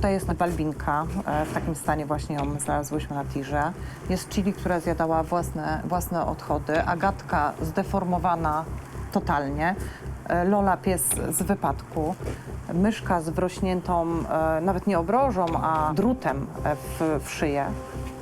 Tutaj jest balbinka, e, w takim stanie właśnie ją znalazłyśmy na tirze. Jest chili, która zjadała własne, własne odchody. Agatka zdeformowana totalnie. E, Lola pies z wypadku. Myszka z wrośniętą, e, nawet nie obrożą, a drutem w, w szyję.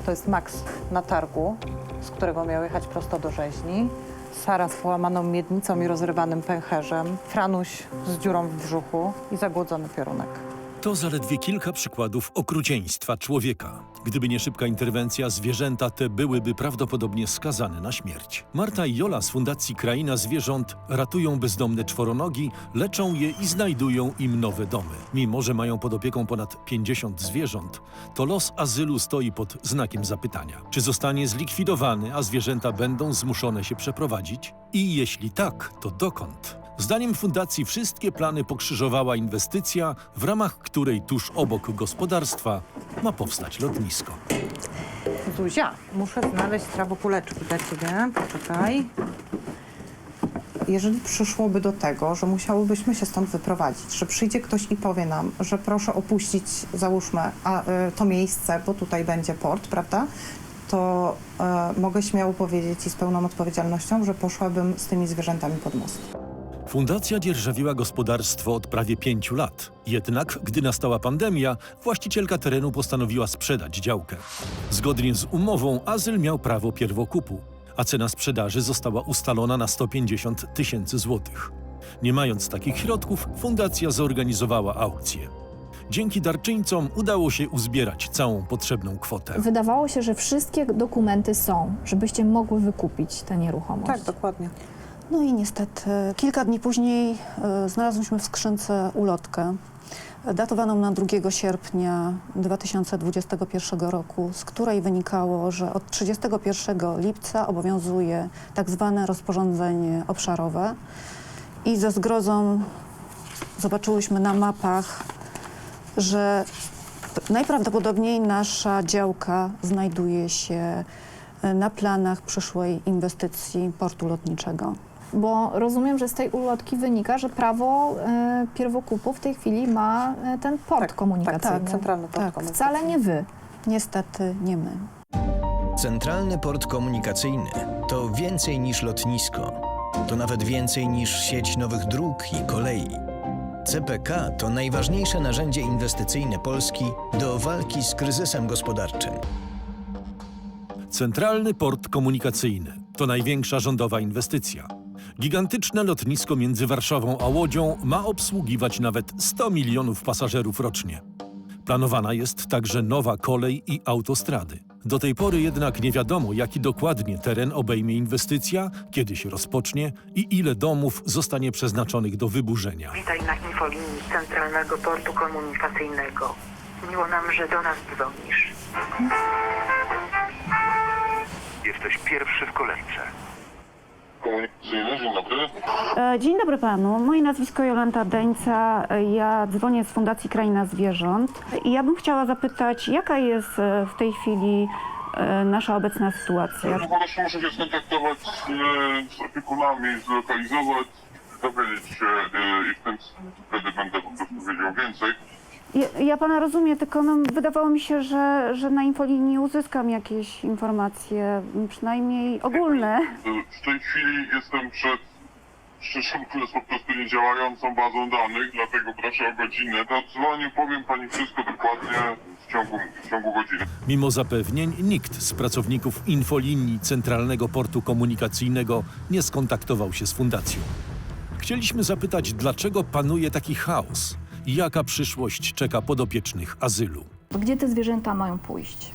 To jest Max na targu, z którego miał jechać prosto do rzeźni. Sara z połamaną miednicą i rozrywanym pęcherzem. Franuś z dziurą w brzuchu i zagłodzony piorunek. To zaledwie kilka przykładów okrucieństwa człowieka. Gdyby nie szybka interwencja, zwierzęta te byłyby prawdopodobnie skazane na śmierć. Marta i Jola z Fundacji Kraina Zwierząt ratują bezdomne czworonogi, leczą je i znajdują im nowe domy. Mimo, że mają pod opieką ponad 50 zwierząt, to los azylu stoi pod znakiem zapytania. Czy zostanie zlikwidowany, a zwierzęta będą zmuszone się przeprowadzić? I jeśli tak, to dokąd? Zdaniem fundacji wszystkie plany pokrzyżowała inwestycja, w ramach której tuż obok gospodarstwa ma powstać lotnisko. Zuzia, muszę znaleźć trawokuleczki dla ciebie. Poczekaj. Jeżeli przyszłoby do tego, że musiałybyśmy się stąd wyprowadzić, że przyjdzie ktoś i powie nam, że proszę opuścić, załóżmy, a, y, to miejsce, bo tutaj będzie port, prawda? To y, mogę śmiało powiedzieć i z pełną odpowiedzialnością, że poszłabym z tymi zwierzętami pod most. Fundacja dzierżawiła gospodarstwo od prawie pięciu lat. Jednak, gdy nastała pandemia, właścicielka terenu postanowiła sprzedać działkę. Zgodnie z umową, azyl miał prawo pierwokupu, a cena sprzedaży została ustalona na 150 tysięcy złotych. Nie mając takich środków, fundacja zorganizowała aukcję. Dzięki darczyńcom udało się uzbierać całą potrzebną kwotę. Wydawało się, że wszystkie dokumenty są, żebyście mogły wykupić tę nieruchomość. Tak, dokładnie. No i niestety kilka dni później e, znalazłyśmy w skrzynce ulotkę datowaną na 2 sierpnia 2021 roku, z której wynikało, że od 31 lipca obowiązuje tak zwane rozporządzenie obszarowe i ze zgrozą zobaczyłyśmy na mapach, że najprawdopodobniej nasza działka znajduje się e, na planach przyszłej inwestycji portu lotniczego. Bo rozumiem, że z tej ulotki wynika, że prawo e, pierwokupu w tej chwili ma e, ten port Tak, komunikacyjny. Tak, centralny port Tak, komunikacyjny. Wcale nie wy. Niestety nie my. Centralny port komunikacyjny to więcej niż lotnisko. To nawet więcej niż sieć nowych dróg i kolei. CPK to najważniejsze narzędzie inwestycyjne Polski do walki z kryzysem gospodarczym. Centralny Port Komunikacyjny to największa rządowa inwestycja. Gigantyczne lotnisko między Warszawą a Łodzią ma obsługiwać nawet 100 milionów pasażerów rocznie. Planowana jest także nowa kolej i autostrady. Do tej pory jednak nie wiadomo, jaki dokładnie teren obejmie inwestycja, kiedy się rozpocznie i ile domów zostanie przeznaczonych do wyburzenia. Witaj na infolinii Centralnego Portu Komunikacyjnego. Miło nam, że do nas dzwonisz. Jesteś pierwszy w kolejce. Komunikacyjny, dzień dobry. Dzień dobry panu. Moje nazwisko Jolanta Deńca. Ja dzwonię z Fundacji Kraina Zwierząt i ja bym chciała zapytać, jaka jest e, w tej chwili e, nasza obecna sytuacja? No proszę, muszę się skontaktować z, e, z opiekunami, zlokalizować, dowiedzieć się i wtedy będę po prostu wiedział więcej. Ja, ja pana rozumiem, tylko no, wydawało mi się, że, że na infolinii uzyskam jakieś informacje, przynajmniej ogólne. W tej chwili jestem przed szczerze mówiąc po prostu niedziałającą bazą danych, dlatego proszę o godzinę. Zadzwonię, powiem pani wszystko dokładnie w ciągu, w ciągu godziny. Mimo zapewnień, nikt z pracowników infolinii Centralnego Portu Komunikacyjnego nie skontaktował się z fundacją. Chcieliśmy zapytać, dlaczego panuje taki chaos jaka przyszłość czeka podopiecznych azylu. Gdzie te zwierzęta mają pójść?